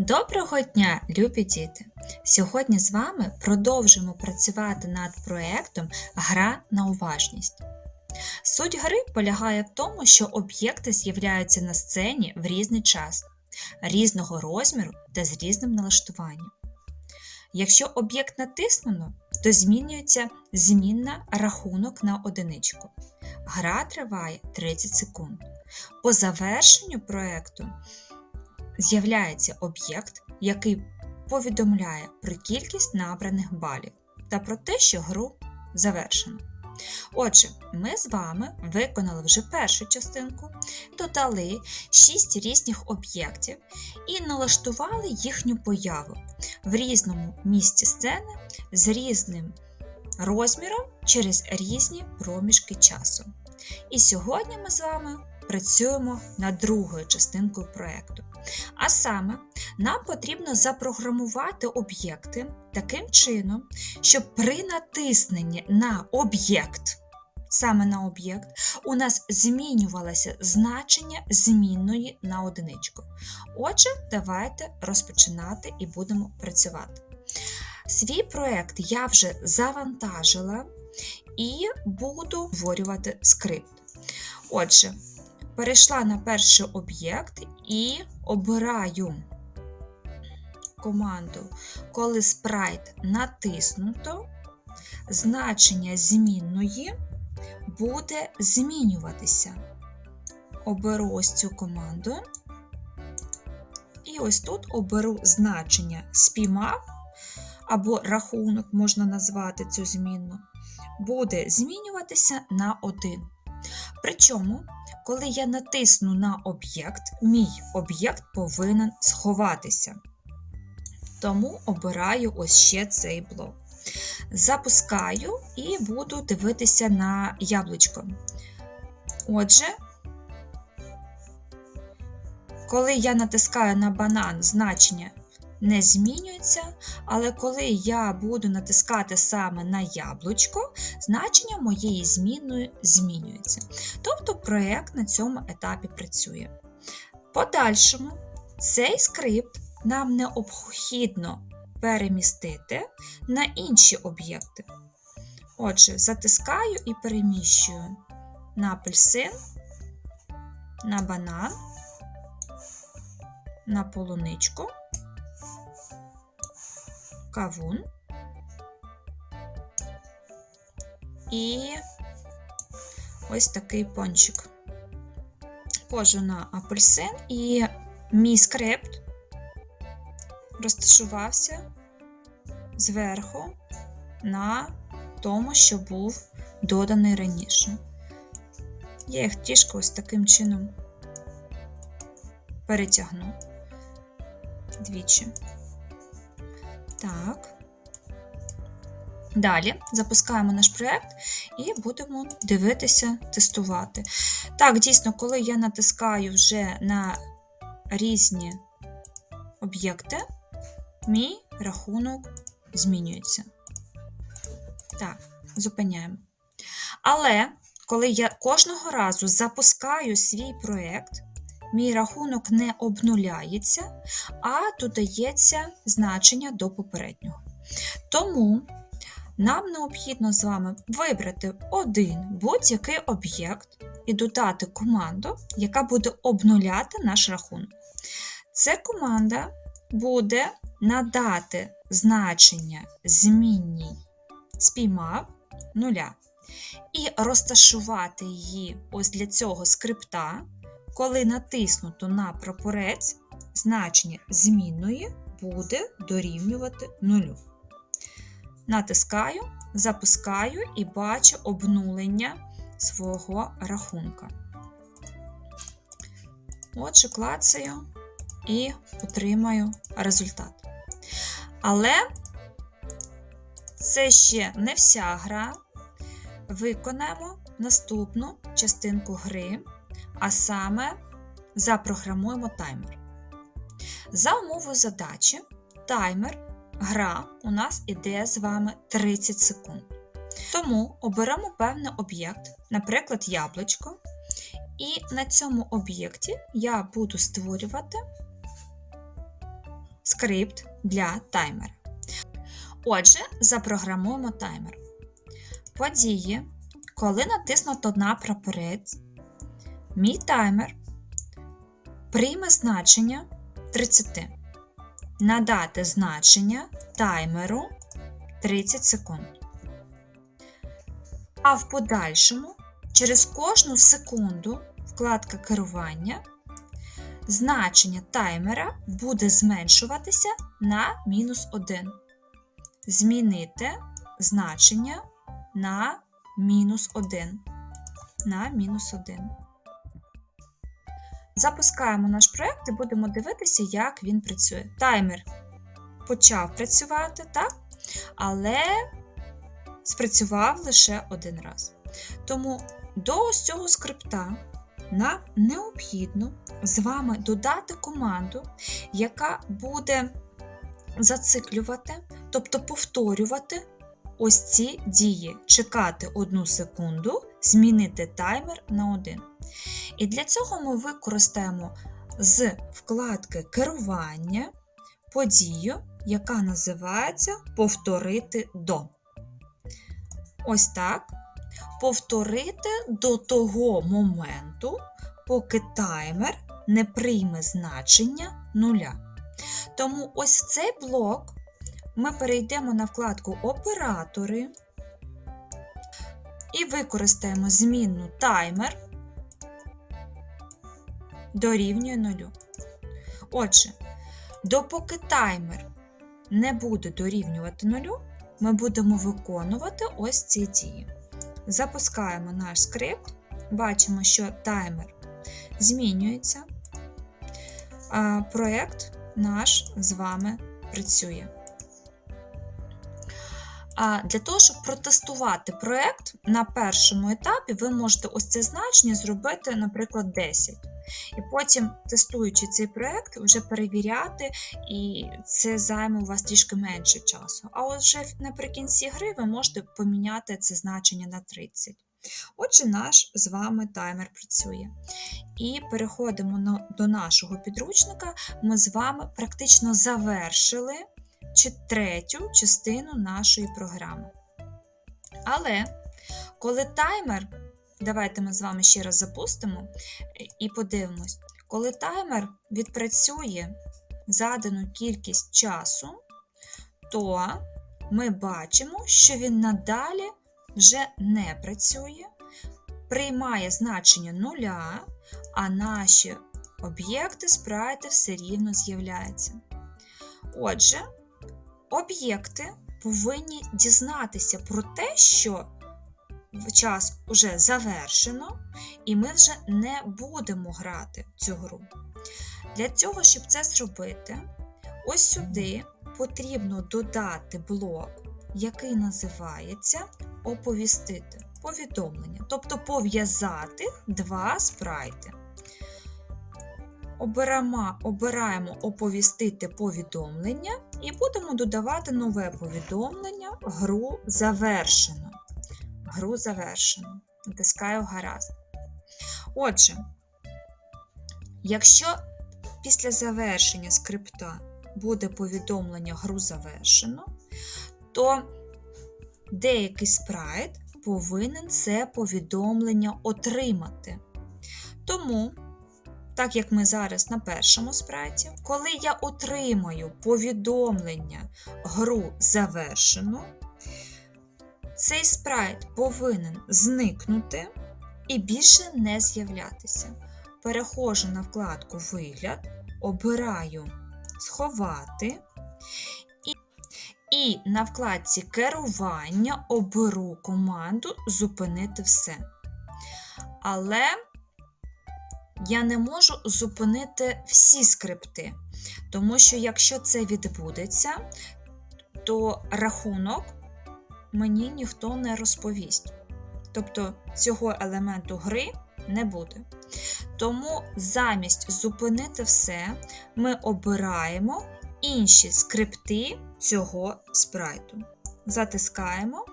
Доброго дня, любі діти! Сьогодні з вами продовжуємо працювати над проєктом Гра на уважність. Суть гри полягає в тому, що об'єкти з'являються на сцені в різний час, різного розміру та з різним налаштуванням. Якщо об'єкт натиснено, то змінюється змінна рахунок на одиничку. Гра триває 30 секунд. По завершенню проєкту з'являється об'єкт, який повідомляє про кількість набраних балів та про те, що гру завершено. Отже, ми з вами виконали вже першу частинку, додали 6 різних об'єктів і налаштували їхню появу в різному місці сцени з різним розміром через різні проміжки часу. І сьогодні ми з вами працюємо над другою частинкою проєкту. А саме, нам потрібно запрограмувати об'єкти таким чином, щоб при натисненні на об'єкт, саме на об'єкт, у нас змінювалося значення змінної на одиничку. Отже, давайте розпочинати і будемо працювати. Свій проєкт я вже завантажила і буду створювати скрипт. Отже, перейшла на перший об'єкт і обираю команду, коли спрайт натиснуто, значення змінної буде змінюватися. Оберу ось цю команду. І ось тут оберу значення спіймав, або рахунок можна назвати цю змінну, буде змінюватися на 1. Причому коли я натисну на об'єкт, мій об'єкт повинен сховатися. Тому обираю ось ще цей блок. Запускаю і буду дивитися на яблучко. Отже, коли я натискаю на банан, значення не змінюється, але коли я буду натискати саме на яблучко, значення моєї змінної змінюється. Тобто проєкт на цьому етапі працює. Подальшому цей скрипт нам необхідно перемістити на інші об'єкти. Отже, затискаю і переміщую на апельсин, на банан, на полуничку кавун і ось такий пончик. Кожу на апельсин і мій скрипт розташувався зверху на тому, що був доданий раніше. Я їх трішки ось таким чином перетягну двічі. Так. Далі запускаємо наш проєкт і будемо дивитися, тестувати. Так, дійсно, коли я натискаю вже на різні об'єкти, мій рахунок змінюється. Так, зупиняємо. Але коли я кожного разу запускаю свій проєкт, мій рахунок не обнуляється, а додається значення до попереднього. Тому нам необхідно з вами вибрати один будь-який об'єкт і додати команду, яка буде обнуляти наш рахунок. Ця команда буде надати значення змінній спіймав нуля. І розташувати її ось для цього скрипта коли натиснуто на прапорець, значення змінної буде дорівнювати нулю. Натискаю, запускаю і бачу обнулення свого рахунка. Отже, клацаю і отримаю результат. Але це ще не вся гра. Виконаємо наступну частинку гри а саме запрограмуємо таймер. За умовою задачі, таймер гра у нас іде з вами 30 секунд. Тому оберемо певний об'єкт, наприклад, яблучко. І на цьому об'єкті я буду створювати скрипт для таймера. Отже, запрограмуємо таймер. Події, коли натиснуто на прапорець, мій таймер прийме значення 30. Надати значення таймеру 30 секунд. А в подальшому, через кожну секунду вкладка керування, значення таймера буде зменшуватися на мінус 1. Змінити значення на мінус 1. На мінус 1. Запускаємо наш проєкт і будемо дивитися, як він працює. Таймер почав працювати, так? але спрацював лише один раз. Тому до ось цього скрипта нам необхідно з вами додати команду, яка буде зациклювати, тобто повторювати ось ці дії, чекати одну секунду, змінити таймер на один. І для цього ми використаємо з вкладки керування подію, яка називається Повторити до. Ось так. Повторити до того моменту, поки таймер не прийме значення нуля. Тому ось в цей блок ми перейдемо на вкладку Оператори і використаємо змінну таймер дорівнює нулю. Отже, допоки таймер не буде дорівнювати нулю, ми будемо виконувати ось ці дії. Запускаємо наш скрипт, бачимо, що таймер змінюється, проєкт наш з вами працює. А Для того, щоб протестувати проєкт на першому етапі, ви можете ось це значення зробити, наприклад, 10. І потім, тестуючи цей проєкт, вже перевіряти, і це займе у вас трішки менше часу. А от вже наприкінці гри ви можете поміняти це значення на 30. Отже, наш з вами таймер працює. І переходимо до нашого підручника. Ми з вами практично завершили третю частину нашої програми. Але коли таймер Давайте ми з вами ще раз запустимо і подивимось, коли таймер відпрацює задану кількість часу, то ми бачимо, що він надалі вже не працює, приймає значення нуля, а наші об'єкти спрайти все рівно з'являються. Отже, об'єкти повинні дізнатися про те, що час уже завершено, і ми вже не будемо грати в цю гру. Для цього, щоб це зробити, ось сюди потрібно додати блок, який називається Оповістити повідомлення, тобто пов'язати два спрайти. Обираємо, оповістити повідомлення і будемо додавати нове повідомлення гру завершено. Гру завершено. Натискаю гаразд. Отже, якщо після завершення скрипта буде повідомлення гру завершено, то деякий спрайт повинен це повідомлення отримати. Тому, так як ми зараз на першому спрайті, коли я отримаю повідомлення гру завершено, цей спрайт повинен зникнути і більше не з'являтися. Переходжу на вкладку Вигляд, обираю Сховати. І, і на вкладці Керування оберу команду Зупинити все. Але я не можу зупинити всі скрипти, тому що якщо це відбудеться, то рахунок мені ніхто не розповість. Тобто цього елементу гри не буде. Тому замість зупинити все, ми обираємо інші скрипти цього спрайту. Затискаємо.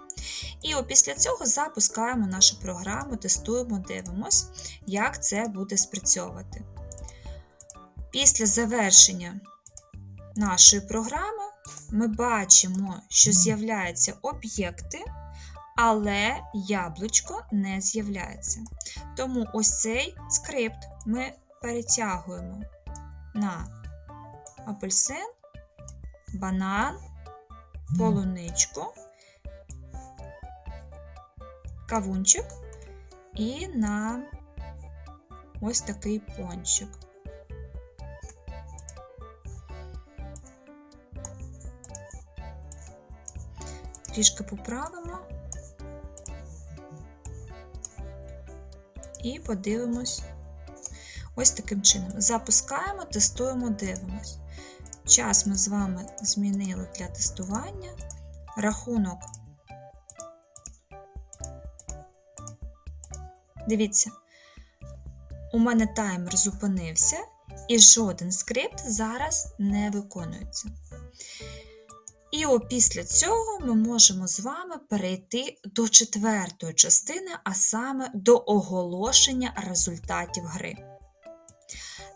І після цього запускаємо нашу програму, тестуємо, дивимось, як це буде спрацьовувати. Після завершення нашої програми ми бачимо, що з'являються об'єкти, але яблучко не з'являється. Тому ось цей скрипт ми перетягуємо на апельсин, банан, полуничку, кавунчик і на ось такий пончик. Трішки поправимо і подивимось ось таким чином. Запускаємо, тестуємо, дивимось. Час ми з вами змінили для тестування. Рахунок. Дивіться, у мене таймер зупинився, і жоден скрипт зараз не виконується. І опісля цього ми можемо з вами перейти до четвертої частини, а саме до оголошення результатів гри.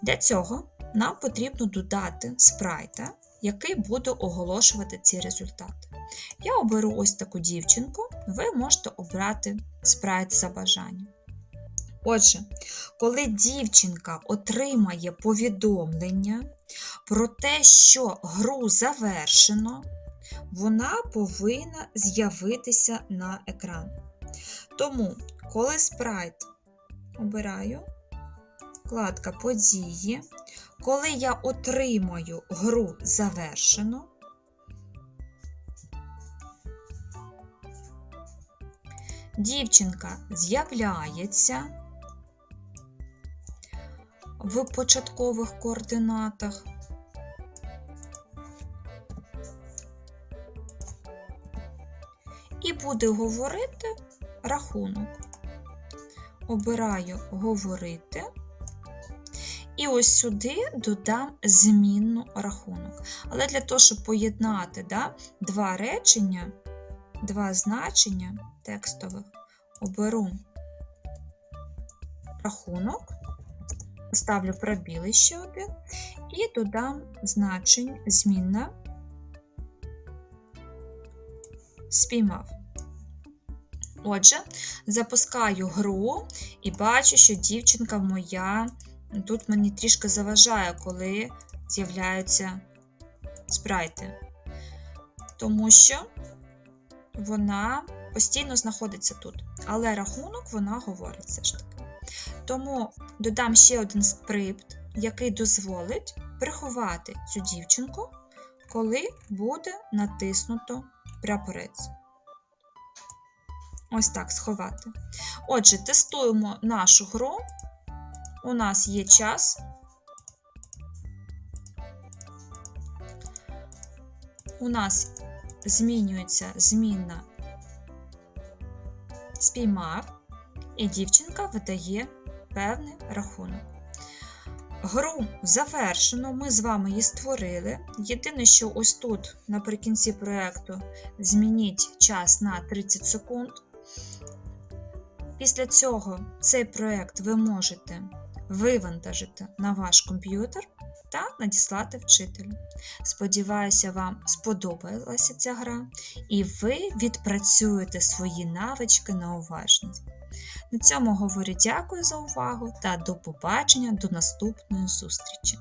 Для цього нам потрібно додати спрайта, який буде оголошувати ці результати. Я оберу ось таку дівчинку, ви можете обрати спрайт за бажанням. Отже, коли дівчинка отримає повідомлення про те, що гру завершено, вона повинна з'явитися на екран. Тому, коли спрайт обираю, вкладка події, коли я отримаю гру завершено, дівчинка з'являється в початкових координатах. І буде говорити рахунок. Обираю говорити. І ось сюди додам змінну рахунок. Але для того, щоб поєднати да, два речення, два значення текстових, оберу рахунок, ставлю пробіли ще один і додам значень змінна спіймав. Отже, запускаю гру і бачу, що дівчинка моя тут мені трішки заважає, коли з'являються спрайти. Тому що вона постійно знаходиться тут. Але рахунок вона говорить все ж таки. Тому додам ще один скрипт, який дозволить приховати цю дівчинку, коли буде натиснуто прапорець. Ось так сховати. Отже, тестуємо нашу гру. У нас є час. У нас змінюється змінна спіймав, і дівчинка видає певний рахунок. Гру завершено, ми з вами її створили. Єдине, що ось тут, наприкінці проєкту, змініть час на 30 секунд. Після цього цей проєкт ви можете вивантажити на ваш комп'ютер та надіслати вчителю. Сподіваюся, вам сподобалася ця гра, і ви відпрацюєте свої навички на уважність. На цьому говорю дякую за увагу та до побачення до наступної зустрічі!